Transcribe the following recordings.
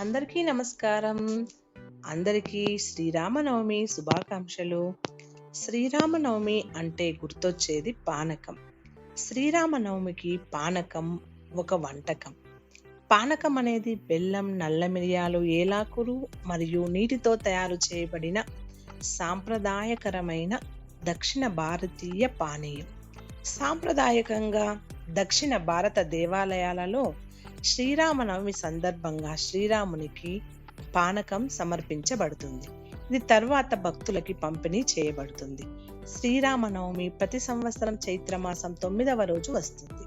అందరికీ నమస్కారం. అందరికీ శ్రీరామనవమి శుభాకాంక్షలు. శ్రీరామనవమి అంటే గుర్తొచ్చేది పానకం. శ్రీరామనవమికి పానకం ఒక వంటకం. పానకం అనేది బెల్లం నల్ల మిరియాలు ఏలాకులు మరియు నీటితో తయారు చేయబడిన సాంప్రదాయకరమైన దక్షిణ భారతీయ పానీయం. సాంప్రదాయకంగా దక్షిణ భారత దేవాలయాలలో శ్రీరామనవమి సందర్భంగా శ్రీరామునికి పానకం సమర్పించబడుతుంది. ఇది తర్వాత భక్తులకి పంపిణీ చేయబడుతుంది. శ్రీరామనవమి ప్రతి సంవత్సరం చైత్రమాసం తొమ్మిదవ రోజు వస్తుంది.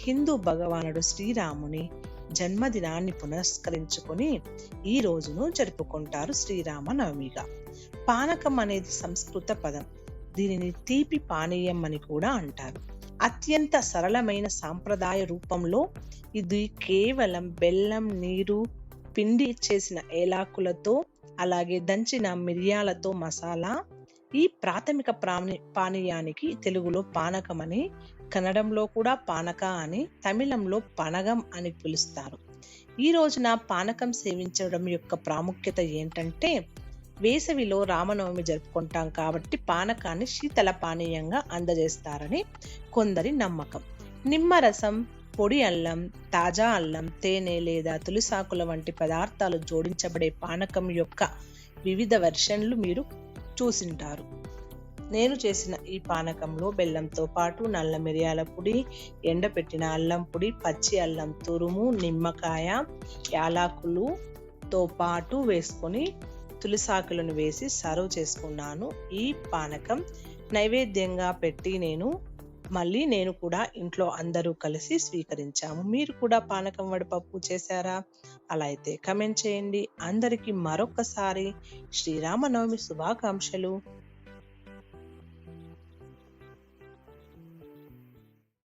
హిందూ భగవానుడు శ్రీరాముని జన్మదినాన్ని పునస్కరించుకొని ఈ రోజును జరుపుకుంటారు శ్రీరామనవమిగా. పానకం అనేది సంస్కృత పదం. దీనిని తీపి పానీయం అని కూడా అంటారు. అత్యంత సరళమైన సాంప్రదాయ రూపంలో ఇది కేవలం బెల్లం నీరు పిండి చేసిన ఏలాకులతో అలాగే దంచిన మిరియాలతో మసాలా. ఈ ప్రాథమిక ప్రాణి పానీయానికి తెలుగులో పానకం అని కన్నడంలో కూడా పానక అని తమిళంలో పనగం అని పిలుస్తారు. ఈ రోజున పానకం సేవించడం యొక్క ప్రాముఖ్యత ఏంటంటే వేసవిలో రామనవమి జరుపుకుంటాం కాబట్టి పానకాన్ని శీతల పానీయంగా అందజేస్తారని కొందరి నమ్మకం. నిమ్మరసం పొడి అల్లం తాజా అల్లం తేనె లేదా తులిసాకుల వంటి పదార్థాలు జోడించబడే పానకం యొక్క వివిధ వెర్షన్లు మీరు చూసింటారు. నేను చేసిన ఈ పానకంలో బెల్లంతో పాటు నల్ల మిరియాల పొడి ఎండపెట్టిన అల్లం పొడి పచ్చి అల్లం తురుము నిమ్మకాయ యాలకులుతో పాటు వేసుకొని తులిసాకులను వేసి సర్వ్ చేసుకున్నాను. ఈ పానకం నైవేద్యంగా పెట్టి నేను మళ్ళీ నేను కూడా ఇంట్లో అందరూ కలిసి స్వీకరించాము. మీరు కూడా పానకం వడపప్పు చేశారా? అలా అయితే కమెంట్ చేయండి. అందరికీ మరొకసారి శ్రీరామనవమి శుభాకాంక్షలు.